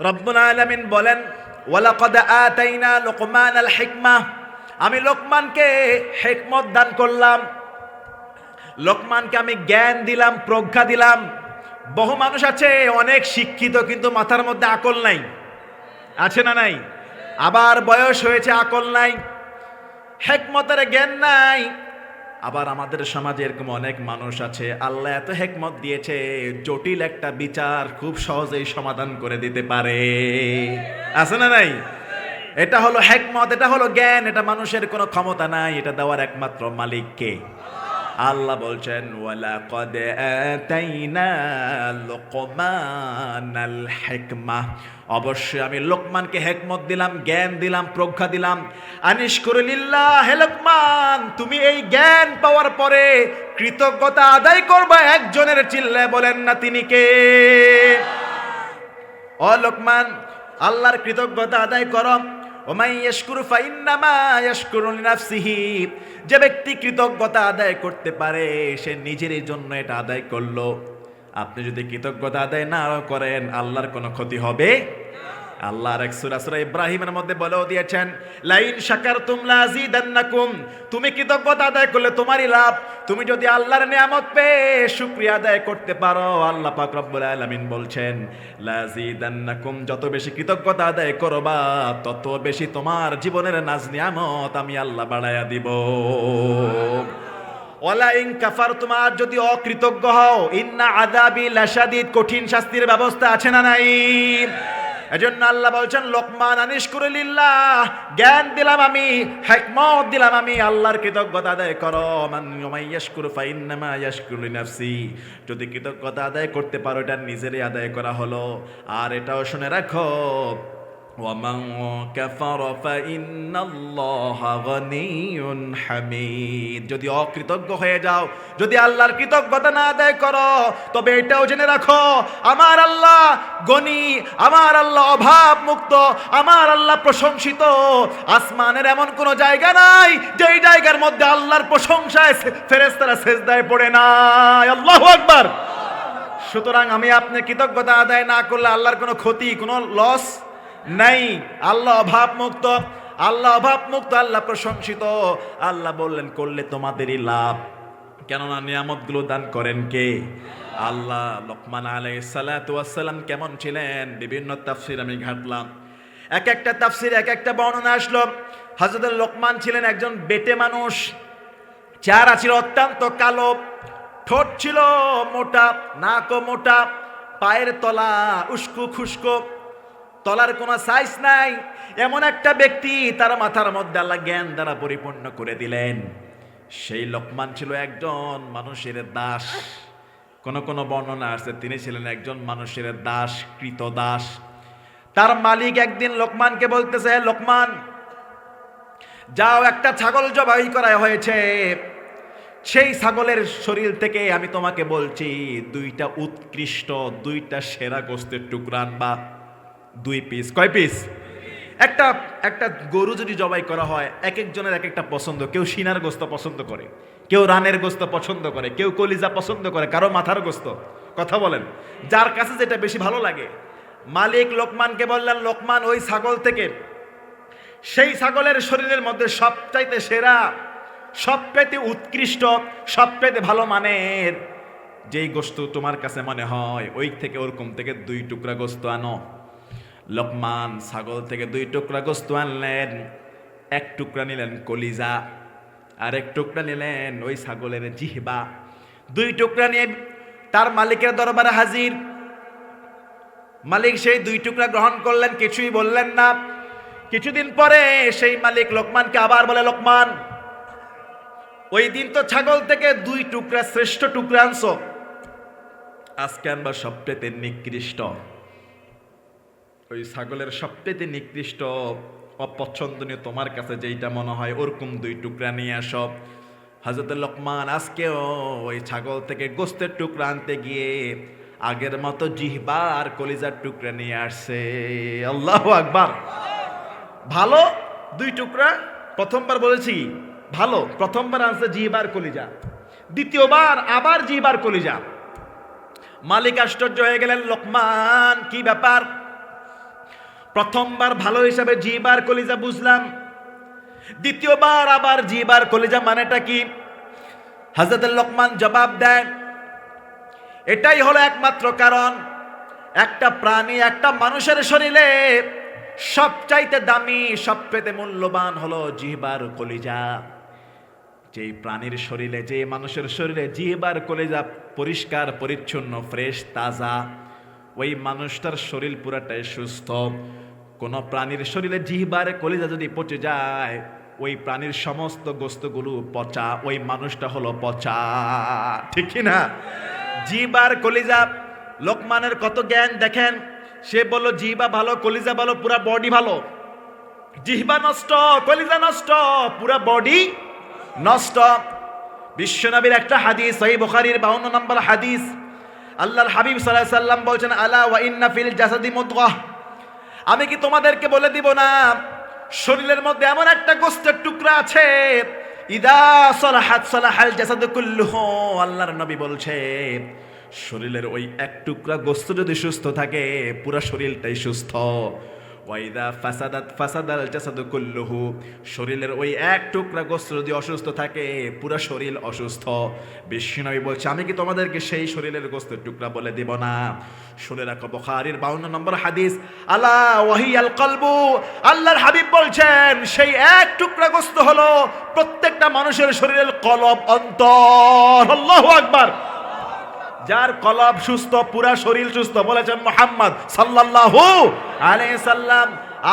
রব্বুল আলামিন বলেন, ওয়ালাকাদ লোকমান আল হিকমা আমি লোকমানকে হেকমত দান করলাম। লোকমানকে আমি জ্ঞান দিলাম, প্রজ্ঞা দিলাম। বহু মানুষ আছে, অনেক শিক্ষিত, কিন্তু মাথার মধ্যে আকল নাই। আছে না নাই? আবার বয়স হয়েছে, আকল নাই। হেকমতের জ্ঞান নাই। আবার আমাদের সমাজে এরকম অনেক মানুষ আছে, আল্লাহ এত হেকমত দিয়েছে, জটিল একটা বিচার খুব সহজেই সমাধান করে দিতে পারে। আছে না নাই? এটা হলো হেকমত, এটা হলো জ্ঞান, এটা মানুষের কোনো ক্ষমতা নাই, এটা দেওয়ার একমাত্র মালিককে। আল্লাহ বলছেন ওয়ালা কদ আতাইনা লোকমানাল হিকমা। অবশ্যই আমি লোকমানকে হেকমত দিলাম জ্ঞান দিলাম প্রজ্ঞা দিলাম। আনিস করলিল্লাহ হে লোকমান তুমি এই জ্ঞান পাওয়ার পরে কৃতজ্ঞতা আদায় করবা একজনের চিল্লে বলেন না তিনি কে? ও লোকমান আল্লাহর কৃতজ্ঞতা আদায় করো। যে ব্যক্তি কৃতজ্ঞতা আদায় করতে পারে, সে নিজের জন্য এটা আদায় করল। আপনি যদি কৃতজ্ঞতা আদায় না করেন, আল্লাহর কোনো ক্ষতি হবে? আল্লাহর এক সূরা সূরা ইব্রাহিমের মধ্যে বলেও দিয়েছেন, লাইন শাকারতুম লাযিদান্নাকুম তুমি কৃতজ্ঞতা আদায় করলে তোমারই লাভ। তুমি যদি আল্লাহর নিয়ামত পেয়ে শুকরিয়া আদায় করতে পারো, আল্লাহ পাক রব্বুল আলামিন বলছেন লাযিদান্নাকুম যত বেশি কৃতজ্ঞতা আদায় করবা, তত বেশি তোমার জীবনের নাজ নিয়ামত আমি আল্লাহ বাড়ায়া দিব। ইন কাফার তোমার যদি অকৃতজ্ঞ হও, ইন্না আদাবি লাশাদিদ, কঠিন শাস্তির ব্যবস্থা আছে না নাই? এজন্য আল্লাহ বলছেন, লোকমান আনিস করে লিল্লাহ, জ্ঞান দিলাম আমি, হেকমত দিলাম আমি, আল্লাহর কৃতজ্ঞতা আদায় করো। মান ইয়াশকুরু ফাইন্নামা ইয়াশকুরু লিনাফসি। যদি কৃতজ্ঞতা আদায় করতে পারো, এটা নিজেরই আদায় করা হলো। আর এটাও শুনে রাখো ومن كفر فإن الله غني حميد যদি অকৃতজ্ঞ হয়ে যাও যদি আল্লাহর কৃতজ্ঞতা না আদায় করো তবে এটাও জেনে রাখো আমার আল্লাহ গনি আমার আল্লাহ অভাব মুক্ত আমার আল্লাহ প্রশংসিত আসমানের এমন কোনো জায়গা নাই যেই জায়গার মধ্যে আল্লাহর প্রশংসায় ফেরেস্তারা সেজদায় পড়ে নাই আল্লাহু আকবার সুতরাং আমি আপনার কৃতজ্ঞতা আদায় না করলে আল্লাহর কোনো ক্ষতি কোনো লস নাই। আল্লাহ অভাব মুক্ত আল্লাহ অভাব মুক্ত আল্লাহ প্রশংসিত। আল্লাহ বললেন, করলে তোমাদেরই লাভ। কেননা নিয়ামতগুলো দান করেন কে? আল্লাহ লোকমান আলাই সালাতাম কেমন ছিলেন? বিভিন্ন তাফসির আমি ঘাটলাম। এক একটা তাফসির, এক একটা বর্ণনা আসলো। হজরত লোকমান ছিলেন একজন বেটে মানুষ। চেহারা ছিল অত্যন্ত কালো, ঠোঁট ছিল মোটা, নাকও মোটা, পায়ের তলা উস্কু খুস্কো। তলার কোনো সাইজ নাই। এমন একটা ব্যক্তি তার মাথার মধ্যে আল্লাহ জ্ঞান দ্বারা পরিপূর্ণ করে দিলেন। সেই লোকমান ছিল একজন মানুষের দাস। কোন কোন বর্ণনা আছে, তিনি ছিলেন একজন মানুষের দাস, কৃত দাস। তার মালিক একদিন লোকমানকে বলতেছে, লোকমান, যাও একটা ছাগল জবাই করা হয়েছে। সেই ছাগলের শরীর থেকে আমি তোমাকে বলছি, দুইটা উৎকৃষ্ট, দুইটা সেরা গোস্তের টুকরান আনবা। দুই পিস কয় পিস একটা একটা গরু যদি জবাই করা হয়, এক একজনের এক একটা পছন্দ। কেউ সিনার গোস্ত পছন্দ করে, কেউ রানের গোস্ত পছন্দ করে, কেউ কলিজা পছন্দ করে, কারও মাথার গোস্ত। কথা বলেন। যার কাছে যেটা বেশি ভালো লাগে, মালিক লোকমানকে বললেন, লোকমান, ওই ছাগল থেকে সেই ছাগলের শরীরের মধ্যে সবচাইতে সেরা, সবচাইতে উৎকৃষ্ট, সবচাইতে ভালো মানের যেই গোস্ত তোমার কাছে মনে হয়, ওই থেকে ওরকম থেকে দুই টুকরা গোস্ত আনো। লোকমান ছাগল থেকে দুই টুকরা গোস্ত আনলেন, এক টুকরা নিলেন কলিজা আর এক টুকরা নিলেন ওই ছাগলের জিহবা। দুই টুকরা নিয়ে তার মালিকের দরবারে হাজির। মালিক সেই দুই টুকরা গ্রহণ করলেন, কিছুই বললেন না। কিছুদিন পরে সেই মালিক লোকমানকে আবার বলে, লোকমান, ওই দিন তো ছাগল থেকে দুই টুকরা শ্রেষ্ঠ টুকরা আনছো। আজকে আনবার সবচেয়ে নিকৃষ্ট। ওই ছাগলের সবচেয়ে নিকৃষ্ট, অপছন্দনীয় তোমার কাছে যেইটা মনে হয়, ওরকম দুই টুকরা নিয়ে আসো। হাজরত লোকমান আজকেও ওই ছাগল থেকে গোস্তের টুকরা আনতে গিয়ে আগের মতো জিহবা আর কলিজার টুকরা নিয়ে আসছে। আল্লাহ আকবার। ভালো দুই টুকরা? প্রথমবার বলেছি, ভালো। প্রথমবার আনছে জিহবার কলিজা। দ্বিতীয়বার আবার জিহবার কলিজা। মালিক আশ্চর্য হয়ে গেলেন, লোকমান, কি ব্যাপার? প্রথমবার ভালো হিসাবে জিবার কলিজা বুঝলাম, দ্বিতীয়বার আবার জিবার কলিজা মানেটা কি? হাজরত লোকমান জবাব দেন এটাই হলো একমাত্র কারণ, একটা প্রাণী একটা মানুষের শরীরে সবচাইতে দামি, সবচেয়ে মূল্যবান হলো জিহবার কলিজা। যেই প্রাণীর শরীরে যে মানুষের শরীরে জিহবার কলিজা পরিষ্কার, পরিচ্ছন্ন, ফ্রেশ, তাজা ওই মানুষটার শরীর পুরাটাই সুস্থ। কোন প্রাণীর শরীরে জিহবার কলিজা যদি পচে যায়, ওই প্রাণীর সমস্ত গোস্তগুলো পচা, ওই মানুষটা হলো পচা। ঠিক না? জিবার কলিজা, লোকমানের কত জ্ঞান দেখেন? সে বলল জিবা ভালো, কলিজা ভালো, পুরা বডি ভালো। জিহবা নষ্ট, কলিজা নষ্ট, পুরা বডি নষ্ট। বিশ্বনবীর একটা হাদিস ওই বুখারীর 52 নম্বর হাদিস। আল্লাহর হাবিব আলাইহি সাল্লাম বলছেন, আলা ওয়া ইন্না ফিল জাসাদি মুদগাহ আমি কি তোমাদেরকে বলে দিব না, শরীরের মধ্যে এমন একটা গোস্তের টুকরা আছে, ইদা সলাহাত সলাহাল জাসাদু কুল্লুহু। আল্লাহর নবী বলছে, শরীরের ওই এক টুকরা গোস্ত যদি সুস্থ থাকে, পুরো শরীরটাই সুস্থ। ওয়াইদা ফাসাদাত ফাসাদাল জাসাদু কুল্লুহু, শরীরের ওই এক টুকরা গোস্ত যদি অসুস্থ থাকে, পুরো শরীর অসুস্থ। বিশ্বনবী বলছে, আমি কি তোমাদেরকে সেই শরীরের গোস্তের টুকরা বলে দিব না? শুনে রাখো বুখারীর 52 নম্বর হাদিস, আলা ওয়াহিয়াল কলবু আল্লাহর হাবিব বলছেন, সেই এক টুকরা গোস্ত হলো প্রত্যেকটা মানুষের শরীরের কলব অন্তর। আল্লাহু আকবার। যার কলব সুস্থ, পুরা শরীর সুস্থ, বলেছেন মোহাম্মদ সাল্লাল্লাহু আলাইহি সাল্লাম।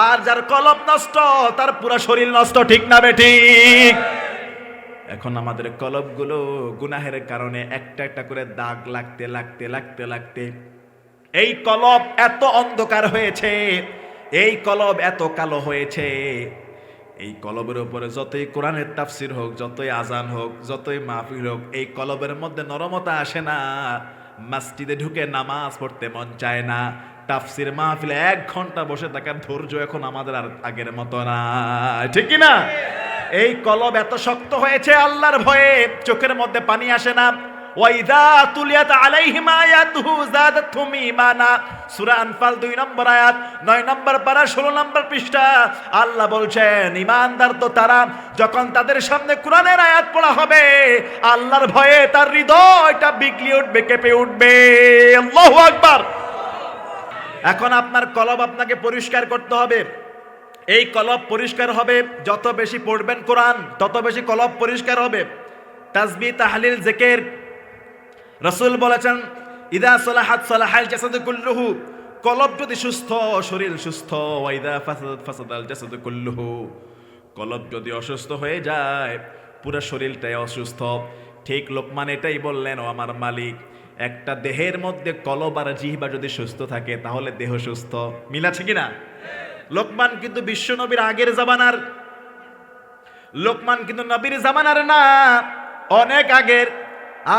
আর যার কলব নষ্ট, তার পুরা শরীর নষ্ট, ঠিক না বেঠিক এখন আমাদের কলবগুলো গুনাহের কারণে একটা একটা করে দাগ লাগতে লাগতে লাগতে লাগতে। এই কলব এত অন্ধকার হয়েছে, এই কলব এত কালো হয়েছে। এই কলবের উপরে যতই কোরআনের তাফসির হোক, যতই আজান হোক, যতই মাহফিল হোক, এই কলবের মধ্যে নরমতা আসে না। মসজিদে ঢুকে নামাজ পড়তে মন চায় না। তাফসির মাহফিলে এক ঘণ্টা বসে থাকার ধৈর্য এখন আমাদের আর আগের মতো না। ঠিক কি না? এই কলব এত শক্ত হয়েছে আল্লাহর ভয়ে, চোখের মধ্যে পানি আসে না। ওয়াইদা তুলিয়াত আলাইহিম আয়াতুহু যাদাতহুম ঈমানা। সূরা আনফাল 2 নম্বর আয়াত 9 নম্বর পারা 16 নম্বর পৃষ্ঠা। আল্লাহ বলছেন, ঈমানদার তো তারা, যখন তাদের সামনে কোরআনের আয়াত পড়া হবে, আল্লাহর ভয়ে তার হৃদয়টা বিগলি উঠবে, কেঁপে উঠবে। আল্লাহু আকবার। এখন আপনার কলব আপনাকে পরিষ্কার করতে হবে। এই কলব পরিষ্কার হবে, যত বেশি পড়বেন কোরআন, তত বেশি কলব পরিষ্কার হবে। তাসবি, তাহলিল, জেকের রসুল বলেছেন, ইদা সলাহাত সলাহাল জাসাদু কুল্লুহু কলব যদি সুস্থ, শরীর সুস্থ ওয়াইদা ফাসাদাত ফাসাদাল জাসাদু কুল্লুহু, কলব যদি অসুস্থ হয়ে যায়, পুরো শরীরটাই অসুস্থ। ঠিক লোকমান এটাই বললেন, ও আমার মালিক, একটা দেহের মধ্যে কলব আর জিহবা যদি সুস্থ থাকে, তাহলে দেহ সুস্থ। মিল আছে কিনা? লোকমান কিন্তু বিশ্ব নবীর আগের জামানার, লোকমান কিন্তু নবীর জামানার না, অনেক আগের।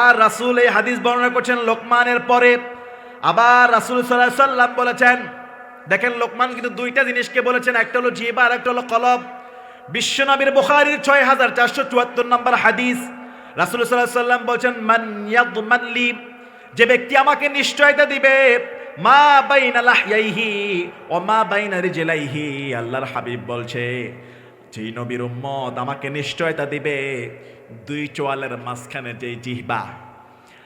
আর রাসূল এই হাদিস বর্ণনা করছেন লোকমানের পরে। আবার রাসূল সাল্লাম বলেছেন, দেখেন লোকমান কিন্তু দুইটা জিনিসকে বলেছেন, একটা হলো জিহবা আর একটা হলো কলব। বিশ্বনবীর বুখারীর ছয় হাজার চারশো চুয়াত্তর নম্বর হাদিস। রাসূল সাল্লাহ সাল্লাম বলছেন, মান যে ব্যক্তি আমাকে নিশ্চয়তা দিবে, মা বাইনা লাহইহি ও মা বাইনা রিজলাইহি আল্লাহর হাবিব বলছে। যেই নবীর উম্মত আমাকে নিশ্চয়তা দিবে দুই চোয়ালের মাঝখানে যেই জিহবা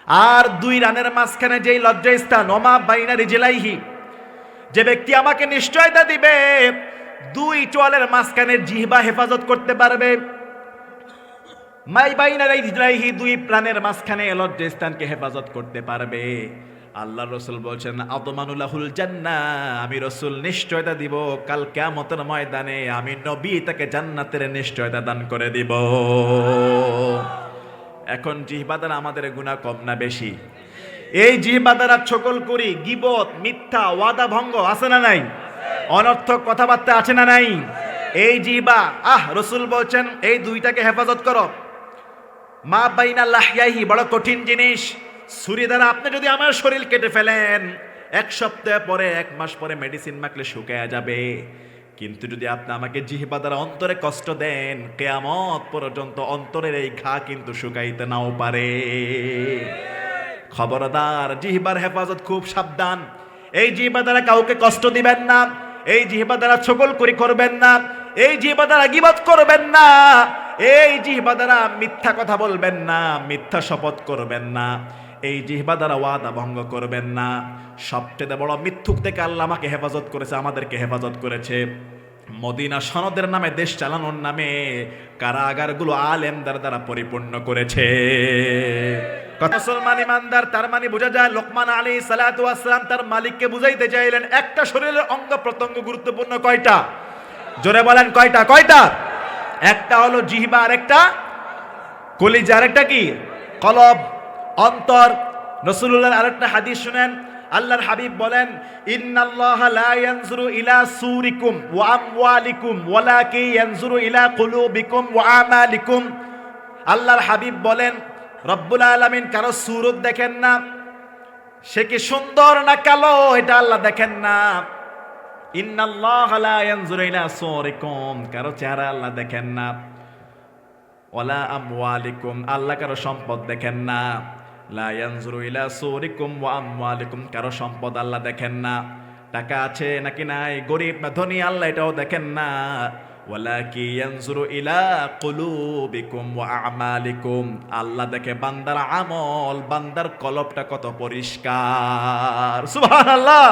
আর দুই রানের মাঝখানে যেই লজ্জাস্থান অমা বাইনারি জেলাইহি। যে ব্যক্তি আমাকে নিশ্চয়তা দিবে, দুই চোয়ালের মাঝখানে জিহবা হেফাজত করতে পারবে। মাই বাইনারি জেলাইহি দুই প্রাণের মাঝখানে লজ্জাস্থানকে হেফাজত করতে পারবে। আল্লাহ রসুল বলছেন আদমানুল্লাহুল জান্না আমি রসুল নিশ্চয়তা দিব, কাল কেমতের ময়দানে আমি নবী তাকে জান্নাতের নিশ্চয়তা দান করে দিব। এখন জিহবাদার আমাদের গুণা কম না বেশি। এই জিহবাদারা ছকল করি, গিবত, মিথ্যা, ওয়াদা, ভঙ্গ আছে না নাই? অনর্থক কথাবার্তা আছে না নাই? এই জিহবা, আহ, রসুল বলছেন, এই দুইটাকে হেফাজত করো। মা বাইনা লাহিয়াহি বড় কঠিন জিনিস। ছুরি দ্বারা আপনি যদি আমার শরীর কেটে ফেলেন, এক সপ্তাহ পরে, এক মাস পরে মেডিসিন মাখলে শুকায়া যাবে। কিন্তু যদি আপনি আমাকে জিহবা দ্বারা অন্তরে কষ্ট দেন, কেয়ামত পর্যন্ত অন্তরের এই ঘা কিন্তু শুকাইতে নাও পারে। খবরদার, জিহবার হেফাজত খুব সাবধান। এই জিহবা দ্বারা কাউকে কষ্ট দিবেন না, এই জিহবা দ্বারা ছগল করি করবেন না, এই জিহবা দ্বারা গিবাদ করবেন না, এই জিহবা দ্বারা মিথ্যা কথা বলবেন না, মিথ্যা শপথ করবেন না। এই জিহবা দ্বারা ওয়াদা ভঙ্গ করবেন না। সবচেয়ে বড় মিথ্যুক থেকে আল্লাহ আমাকে হেফাজত করেছে, আমাদেরকে হেফাজত করেছে। মদিনা সনদের নামে, দেশ চালানোর নামে কারাগারগুলো আলেমদার দ্বারা পরিপূর্ণ করেছে। মুসলমান ইমানদার, তার মানে বোঝা যায় লোকমান আলী সালাতু আসসালাম তার মালিককে বুঝাইতে চাইলেন, একটা শরীরের অঙ্গ প্রত্যঙ্গ গুরুত্বপূর্ণ কয়টা? জোরে বলেন কয়টা? কয়টা? একটা হলো জিহবা আর একটা কলিজা, আরেকটা কি? কলব। অন্তর। রসুল্লাহর আরেকটা হাদিস শুনেন, আল্লাহর হাবিব বলেন, ইন্নাল্লাহ লা ইয়ানজুরু ইলা সুরিকুম ওয়া আমওয়ালিকুম ওয়ালাকি ইয়ানজুরু ইলা কুলুবিকুম ওয়া আমালিকুম। আল্লাহর হাবিব বলেন, রব্বুল আলামিন কারও সুরত দেখেন না, সে কি সুন্দর না কালো, এটা আল্লাহ দেখেন না। ইন্নাল্লাহ লা ইয়ানজুরু ইলা সুরিকুম, কারও চেহারা আল্লাহ দেখেন না। ওয়ালা আমওয়ালিকুম, আল্লাহ কারও সম্পদ দেখেন না। ইলা কারও সম্পদ আল্লাহ দেখেন না। টাকা আছে নাকি নাই? গরিব না ধনী আল্লাহ এটাও দেখেন না। ইলা ওয়া আল্লাহ দেখে বান্দার আমল, বান্দার কলপটা কত পরিষ্কার। সুবহানাল্লাহ!